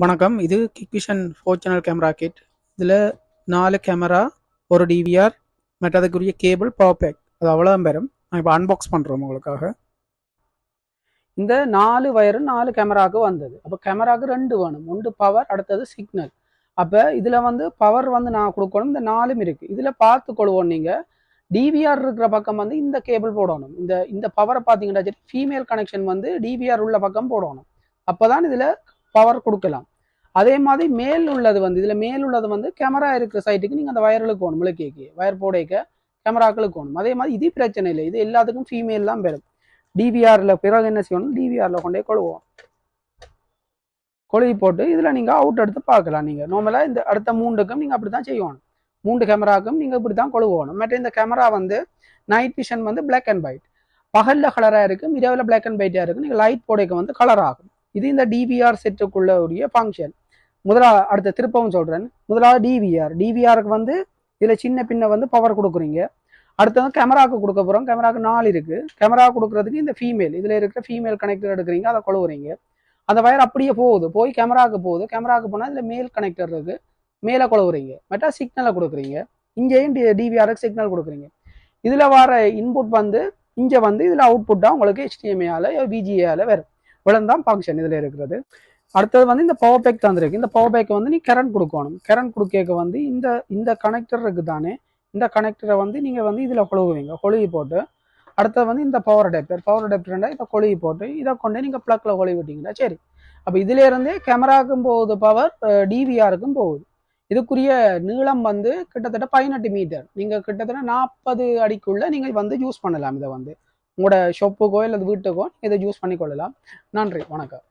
வணக்கம். இது Hikvision four channel camera kit இதில் நாலு கேமரா ஒரு டிவிஆர் மற்ற அதுக்குரிய கேபிள் பவர் பேக் அது அவ்வளோதான் பெறும் நான் இப்போ அன்பாக்ஸ் பண்ணுறோம் உங்களுக்காக. இந்த நாலு வயரு நாலு கேமராவுக்கு வந்தது. அப்போ கேமராவுக்கு ரெண்டு வேணும். ஒன்று பவர் அடுத்தது சிக்னல் அப்போ இதில் வந்து பவர் வந்து நான் கொடுக்கணும். இந்த நாலும் இருக்குது இதில் பார்த்துக்கொள்வோம் நீங்கள் டிவிஆர் இருக்கிற பக்கம் வந்து இந்த கேபிள் போடணும். இந்த இந்த பவரை பார்த்தீங்கன்னா சரி ஃபீமேல் கனெக்ஷன் வந்து டிவிஆர் உள்ள பக்கம் போடணும். அப்போ தான் இதில் பவர் கொடுக்கலாம். அதே மாதிரி மேல் உள்ளது வந்து இதில் மேல் உள்ளது வந்து கேமரா இருக்கிற சைட்டுக்கு நீங்கள் அந்த வயர்களுக்கு இழுக்கணும் முழுக்கேக்கு வயர் போடைக்க கேமராக்களுக்கு வேணும் அதே மாதிரி இது பிரச்சனை இல்லை. இது எல்லாத்துக்கும் ஃபீமேல் தான் பெறும் டிவிஆரில் பிறகு என்ன செய்யணும்? டிவிஆரில் கொண்டே கொழுவோம். கொழுவி போட்டு இதில் நீங்கள் அவுட் எடுத்து பார்க்கலாம் நீங்கள் நார்மலாக இந்த அடுத்த மூண்டுக்கும் நீங்கள் அப்படி தான் செய்யணும். மூன்று கேமராக்கும் நீங்கள் இப்படி தான் கொழுவோணும். மற்ற இந்த கேமரா வந்து நைட் விஷன் வந்து பிளாக் அண்ட் ஒயிட் பகலில் கலராக இருக்கும் இரவில் பிளாக் அண்ட் ஒயிட்டாக இருக்கும். நீங்கள் லைட் போடைக்கு வந்து கலர் ஆகும். இது இந்த டிவிஆர் செட்டுக்குள்ள உடைய ஃபங்க்ஷன் முதலா அடுத்த திருப்பவும் சொல்கிறேன் முதலாவது டிவிஆர் டிவிஆருக்கு வந்து இதில் சின்ன பின்ன வந்து பவர் கொடுக்குறீங்க. அடுத்தது கேமராவுக்கு கொடுக்க போகிறோம் கேமராவுக்கு நாலு இருக்குது கேமரா கொடுக்குறதுக்கு இந்த ஃபீமேல் இதில் இருக்கிற ஃபீமேல் கனெக்டர் எடுக்கிறீங்க அதை கொழுவுறீங்க. அந்த வயர் அப்படியே போகுது. போய் கேமராவுக்கு போகுது. கேமராவுக்கு போனால் இதில் மேல் கனெக்டர் இருக்குது மேலே கொழுவுறீங்க. மெட்டா சிக்னலை கொடுக்குறீங்க. இங்கேயும் டி டிவிஆருக்கு சிக்னல் கொடுக்குறீங்க. இதில் வர இன்புட் வந்து இங்கே வந்து இதில் அவுட்புட்டாக உங்களுக்கு ஹெச்டிஎம்ஏயால் பிஜிஏயால் வரும். இவ்வளோதான் ஃபங்க்ஷன் இதில் இருக்கிறது. அடுத்தது வந்து இந்த பவர் பேக் தந்துருக்கு இந்த பவர் பேக்கை வந்து நீ கரண்ட் கொடுக்கணும். கரண்ட் கொடுக்க வந்து இந்த இந்த கனெக்டர் இருக்குது தானே. இந்த கனெக்டரை வந்து நீங்கள் வந்து இதில் கொழுகுவீங்க கொழுவி போட்டு அடுத்தது வந்து இந்த பவர் அடாப்டர் பவர் அடாப்டர்னா இதை கொழுவி போட்டு இதை கொண்டு நீங்கள் ப்ளக்கில் கொழுவி விட்டீங்கன்னா சரி. அப்போ இதுலேருந்தே கேமராவுக்கும் போகுது பவர் டிவிஆருக்கும் போகுது. இதுக்குரிய நீளம் வந்து கிட்டத்தட்ட பதினெட்டு மீட்டர் நீங்கள் கிட்டத்தட்ட நாற்பது அடிக்குள்ளே நீங்கள் வந்து யூஸ் பண்ணலாம் இதை வந்து. உங்களோட ஷாப்புக்கோ இல்லை வீட்டுக்கோ இதை யூஸ் பண்ணிக்கொள்ளலாம். நன்றி வணக்கம்.